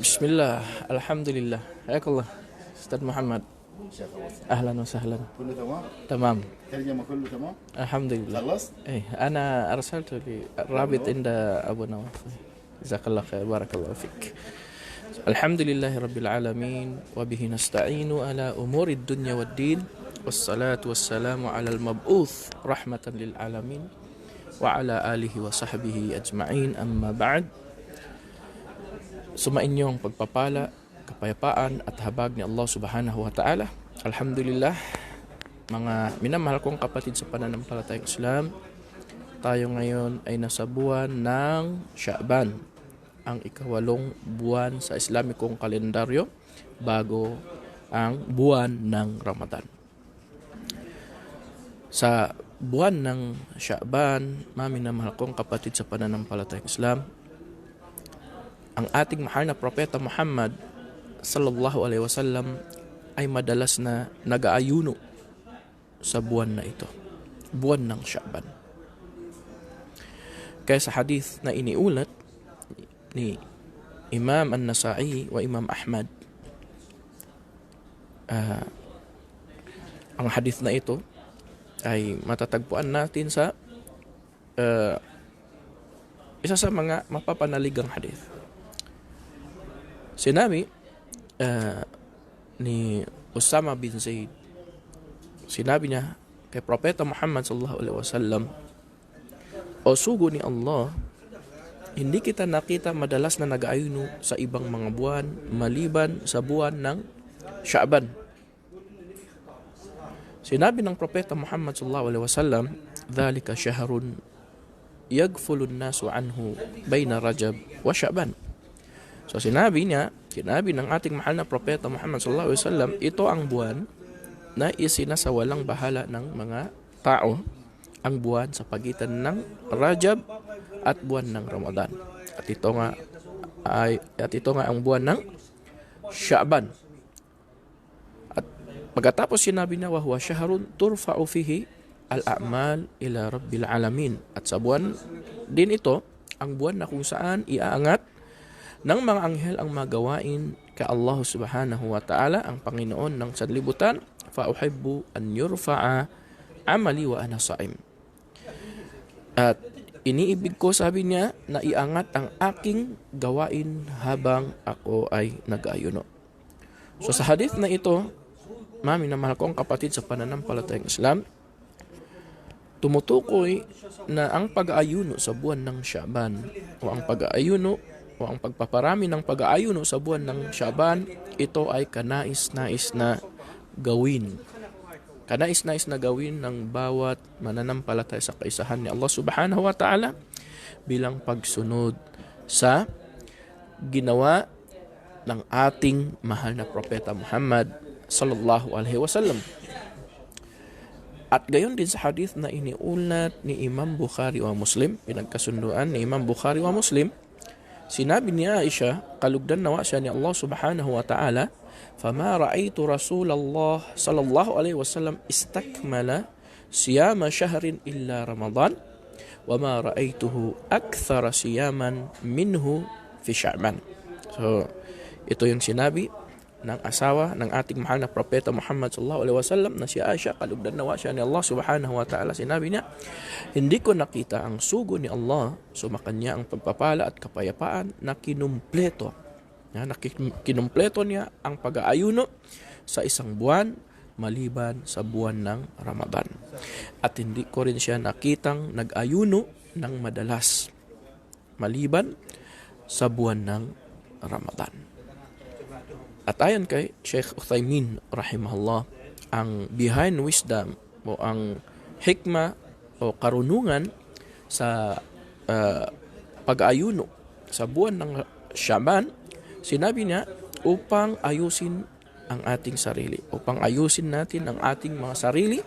بسم الله الحمد لله حياك الله أستاذ محمد أهلا وسهلا كله تمام تمام ترجمه كله تمام الحمد لله خلصت إيه أنا ارسلت الرابط عند ابو نواف جزاك الله خير بارك الله فيك الحمد لله رب العالمين وبه نستعين على امور الدنيا والدين والصلاه والسلام على المبعوث رحمه للعالمين وعلى اله وصحبه اجمعين اما بعد Sumainyong pagpapala, kapayapaan at habag ni Allah subhanahu wa ta'ala. Alhamdulillah, mga minamahal kong kapatid sa pananampalatayang Islam, tayo ngayon ay nasa buwan ng Sha'ban, ang ikawalong buwan sa Islamikong kalendaryo bago ang buwan ng Ramadan. Sa buwan ng Sha'ban, mga minamahal kong kapatid sa pananampalatayang Islam, ang ating mahal na propeta Muhammad sallallahu alaihi wasallam ay madalas na nag-aayuno sa buwan na ito. Buwan ng Sha'ban. Kaya sa hadith na iniulat ni Imam An-Nasa'i wa Imam Ahmad ah, ang hadith na ito ay matatagpuan natin sa ah, isa sa mga mapapanaligang hadith. Sinabi ah, ni Usama bin Zaid, sinabi niya kay Propeta Muhammad sallallahu alaihi wasallam, O sugo ni Allah, hindi kita nakita madalas na nag-aayuno sa ibang mga buwan maliban sa buwan ng Sha'ban. Sinabi ng Propeta Muhammad sallallahu alaihi wasallam, "Dhalika shahrun yagfulu an-nasu anhu bayna Rajab wa Sha'ban." So sinabi niya, sinabi ng ating mahal na propeta Muhammad sallallahu alaihi wasallam, ito ang buwan na isinasawalang bahala ng mga tao ang buwan sa pagitan ng Rajab at buwan ng Ramadan. At ito nga ay at ito nga ang buwan ng Sha'ban. At pagkatapos sinabi niya wa huwa shahrun turfa'u fihi al-a'mal ila rabbil alamin. At sa buwan din ito ang buwan na kung saan iaangat ng mga anghel ang magawain kay Allah subhanahu wa ta'ala ang Panginoon ng sanlibutan fa uhibbu an yurfa'a amali wa ana sa'im. At iniibig ko sabi niya na iangat ang aking gawain habang ako ay nag-ayuno so sa hadith na ito mami na mahal kong kapatid sa pananampalatayang Islam tumutukoy na ang pag-aayuno sa buwan ng Shaban o ang pag-aayuno o ang pagpaparami ng pag-aayuno sa buwan ng Shaban, ito ay kanais-nais na gawin. Kanais-nais na gawin ng bawat mananampalataya sa kaisahan ni Allah subhanahu wa ta'ala bilang pagsunod sa ginawa ng ating mahal na propeta Muhammad sallallahu alaihi wasallam. At gayon din sa hadith na iniulat ni Imam Bukhari wa Muslim, pinagkasunduan ni Imam Bukhari wa Muslim, Sinabi ni Aisha, kalugdan nawa siya ni Allah subhanahu wa ta'ala, فَمَا رَأَيْتُ رَسُولَ اللَّهِ صلى الله عليه وسلم استكمل صيام شهر إلا رمضان وما رأيته أكثر صياما منه في شعبان. So, ito yung sinabi ng asawa ng ating mahal na propeta Muhammad sallallahu alaihi wasallam na si Aisha kalugdan nawa siya ni Allah subhanahu wa ta'ala. Sinabi niya hindi ko nakita ang sugo ni Allah sumakanya ang pagpapala at kapayapaan na kinumpleto. Na kinumpleto niya ang pag-aayuno sa isang buwan maliban sa buwan ng Ramadan. At hindi ko rin siya nakitang nag-ayuno ng madalas maliban sa buwan ng Ramadan at ayon kay Sheikh Uthaymin rahimahullah, ang behind wisdom o ang hikma o karunungan sa uh, pag-ayuno sa buwan ng Shaban, sinabi niya upang ayusin ang ating sarili, upang ayusin natin ang ating mga sarili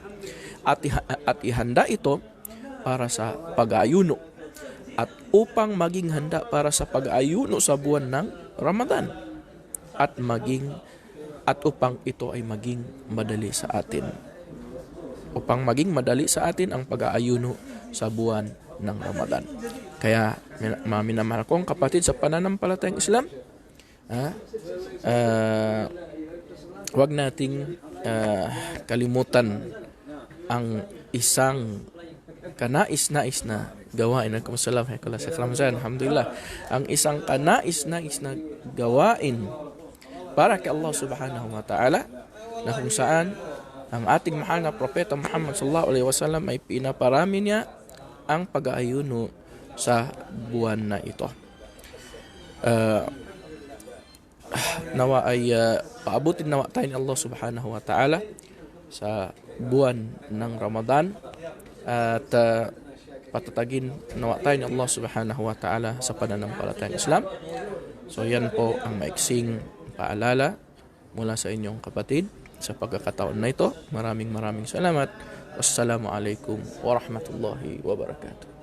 at, at ihanda ito para sa pag-ayuno at upang maging handa para sa pag-ayuno sa buwan ng Ramadan at maging at upang ito ay maging madali sa atin. Upang maging madali sa atin ang pag-aayuno sa buwan ng Ramadan. Kaya mga minamahal kong kapatid sa pananampalatayang Islam, Ha? Ah, wag nating ah, kalimutan ang isang kanais-nais na gawain. Alhamdulillah. Ang isang kanais-nais na gawain para kay Allah subhanahu wa ta'ala na kung saan ang ating mahal na propeta Muhammad sallallahu alaihi wasallam ay pinaparami niya ang pag-aayuno sa buwan na ito. Ah, nawa ay ah, paabutin nawa tayo ni Allah subhanahu wa ta'ala sa buwan ng Ramadan at ah, patatagin nawa tayo ni Allah subhanahu wa ta'ala sa pananampalatayang Islam. So yan po ang maiksing paalala mula sa inyong kapatid sa pagkakataon na ito. Maraming maraming salamat. Wassalamualaikum warahmatullahi wabarakatuh.